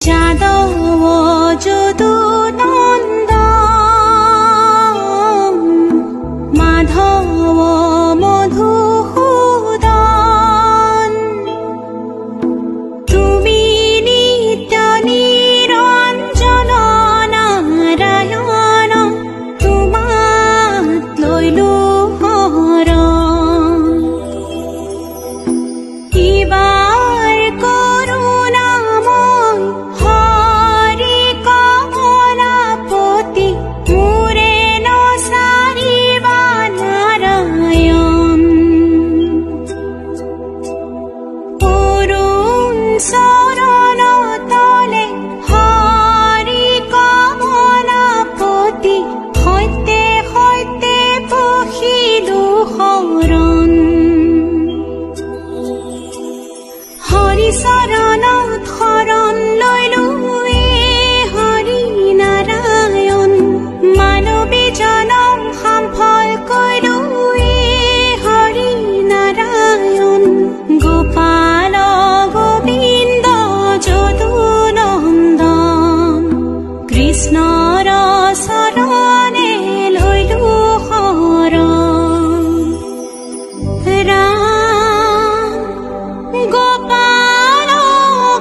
যাদব যদু নন্দ মাধব মধুসূদন। তুমি নিত্য নিৰঞ্জন নাৰায়ণ তোমাত লৈলো শৰণ ইবাৰ চৰণত শৰণ লৈলো হৰি নাৰায়ণ মানৱী জনম সম্ফল কৰিলো সোণৰ চৰণে লৈলো শৰণ ৰাম গোপাল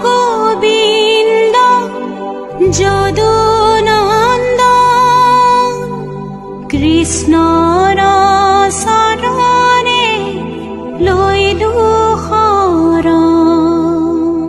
গোবিন্দ যদু নন্দ কৃষ্ণৰ চৰণে লৈলো